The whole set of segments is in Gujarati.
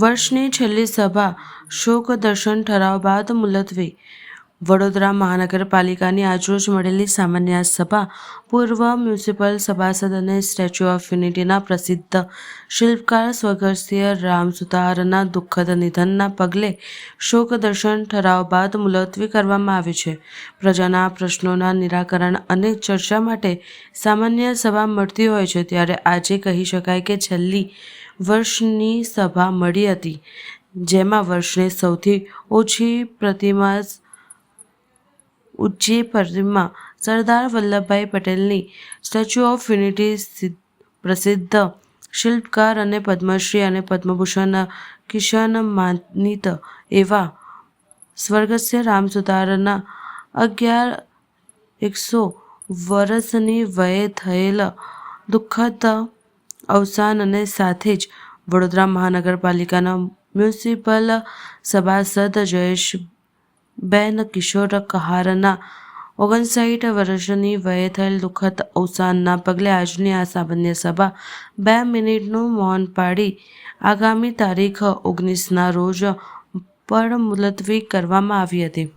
વર્ષની છેલ્લી સભા શોક દર્શન ઠરાવ બાદ મુલતવી. વડોદરા મહાનગરપાલિકાની આજરોજ મળેલી સામાન્ય સભા પૂર્વ મ્યુનિસિપલ સભાસદ અને સ્ટેચ્યુ ઓફ યુનિટીના પ્રસિદ્ધ શિલ્પકાર સ્વર્ગસ્થ રામ સુતારના દુઃખદ નિધનના પગલે શોક દર્શન ઠરાવ બાદ મુલતવી કરવામાં આવી છે. પ્રજાના પ્રશ્નોના નિરાકરણ અને ચર્ચા માટે સામાન્ય સભા મળતી હોય છે ત્યારે આજે કહી શકાય કે છેલ્લી વર્ષની સભા મળી હતી, જેમાં વર્ષની સૌથી ઓછી પ્રતિમા ઊંચી પ્રતિમા સરદાર વલ્લભભાઈ પટેલની સ્ટેચ્યુ ઓફ યુનિટી પ્રસિદ્ધ શિલ્પકાર અને પદ્મશ્રી અને પદ્મભૂષણ કિશન માનિત એવા સ્વર્ગસ્ય રામસુતારના અગિયાર, એકસો વર્ષની વયે થયેલ દુઃખદ અવસાન અને સાથે જ વડોદરા મહાનગરપાલિકાના મ્યુનિસિપલ સભાસદ જયેશબેન કિશોર કહારના ઓગણસાઠ વર્ષની વયે થયેલ દુઃખદ અવસાનના પગલે આજની આ સામાન્ય સભા બે મિનિટનું મૌન પાડી આગામી તારીખ ઓગણીસના રોજ પણ મુલતવી કરવામાં આવી હતી.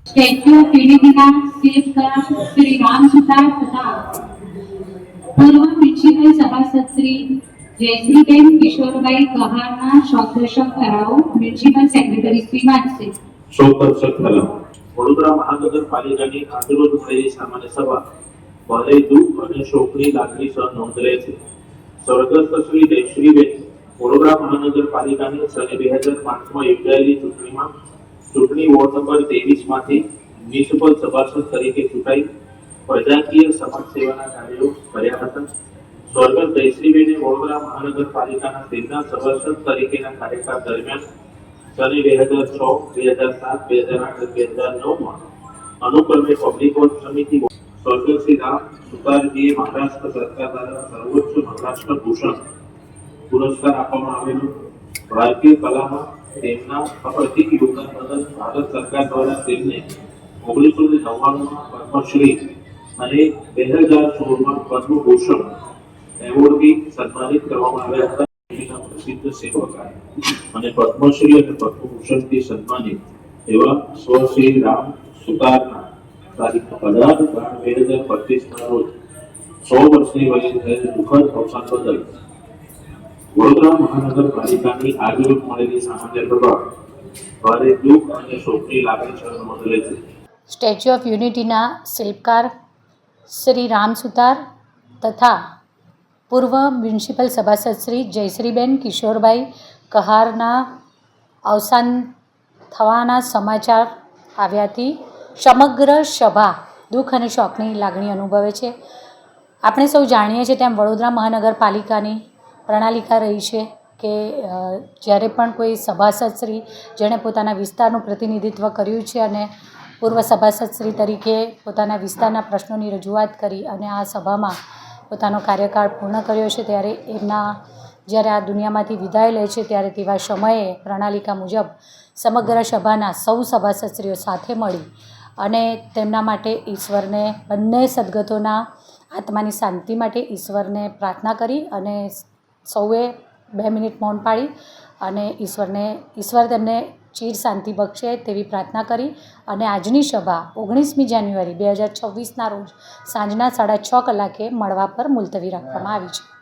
સભાસદ શ્રી જયશ્રીબેન કિશોરભાઈ કહારના શોકદર્શક ઠરાવો મ્યુનિસિપલ સેક્રેટરી શ્રી વાંચશે શોકદર્શક ઠરાવ વડોદરા મહાનગરપાલિકાની આજરોજ મળેલી સામાન્ય સભા. ભારે દુઃખ અને શોકની લાગણી સહ નોંધ છે. સ્વર્ગસ્થ શ્રી જયશ્રીબેન વડોદરા મહાનગરપાલિકાની સને બે હજાર પાંચમાં યોજાયેલી ચૂંટણીમાં ચૂંટણી વોર્ડ નંબર તેવીસમાંથી મ્યુનિસિપલ સભાસદ તરીકે ચૂંટાઈ. પ્રજાકીય સમાજ સેવાના કાર્યો કર્યા હતા. સ્વર્ગસ્થ જયશ્રીબેને વડોદરા મહાનગરપાલિકાના તેરના સભાસદ તરીકેના કાર્યકાળ દરમિયાન સને બે હજાર છ, બે હજાર સાત, બે હજાર આઠ બે હજાર નવમાં અનુક્રમે પબ્લિક વોચ સમિતિ સ્વર્ગસ્થ રામ સુતારજીએ મહારાષ્ટ્ર સરકાર દ્વારા સર્વોચ્ચ મહારાષ્ટ્ર ભૂષણ પુરસ્કાર આપવામાં આવેલો. ભારતીય કલામાં તેમના અપ્રતિક યોગદાન બદલ ભારત સરકાર દ્વારા તેમને ઓગણીસો ને નવ્વાણુંમાં પદ્મશ્રી અને બે હજાર સોળમાં પદ્મભૂષણ એવોર્ડથી સન્માનિત કરવામાં આવ્યા હતા. પ્રસિદ્ધ સેવક અને પદ્મશ્રી અને પદ્મભૂષણથી સન્માનિત એવા સ્વ શ્રી રામ સુતારના તારીખ અઢાર બાર બે હજાર પચીસના રોજ સો વર્ષની વયે થયેલ દુઃખદ અવસાન બદલ વડોદરા મહાનગરપાલિકાની આગળ મળેલી સામાન્ય સભા ભારે દુઃખ અને શોકની લાગણી સહ નોંધ છે. સ્ટેચ્યુ ઓફ યુનિટીના શિલ્પકાર શ્રી રામ સુતાર તથા પૂર્વ મ્યુનિસિપલ સભાસદ શ્રી જયશ્રીબેન કિશોરભાઈ કહારના અવસાન થવાના સમાચાર આવ્યાથી સમગ્ર સભા દુઃખ અને શોકની લાગણી અનુભવે છે. આપણે સૌ જાણીએ છીએ તેમ વડોદરા મહાનગરપાલિકાની પ્રણાલિકા રહી છે કે જ્યારે પણ કોઈ સભાસદ શ્રી જેણે પોતાના વિસ્તારનું પ્રતિનિધિત્વ કર્યું છે અને પૂર્વ સભાસદ શ્રી તરીકે પોતાના વિસ્તારના પ્રશ્નોની રજૂઆત કરી અને આ સભામાં પોતાનો કાર્યકાળ પૂર્ણ કર્યો છે ત્યારે એમના જ્યારે આ દુનિયામાંથી વિદાય લે છે ત્યારે તેવા સમયે પ્રણાલિકા મુજબ સમગ્ર સભાના સૌ સભાસદશ્રીઓ સાથે મળી અને તેમના માટે ઈશ્વરને બંને સદગતોના આત્માની શાંતિ માટે ઈશ્વરને પ્રાર્થના કરી અને સૌએ બે મિનિટ મૌન પાડી અને ઈશ્વરને, ઈશ્વર તેમને ચીર શાંતિ બક્ષે તેવી પ્રાર્થના કરી અને આજની સભા ઓગણીસમી જાન્યુઆરી બે હજાર છવ્વીસના રોજ સાંજના સાડા છ કલાકે મળવા પર મુલતવી રાખવામાં આવી છે.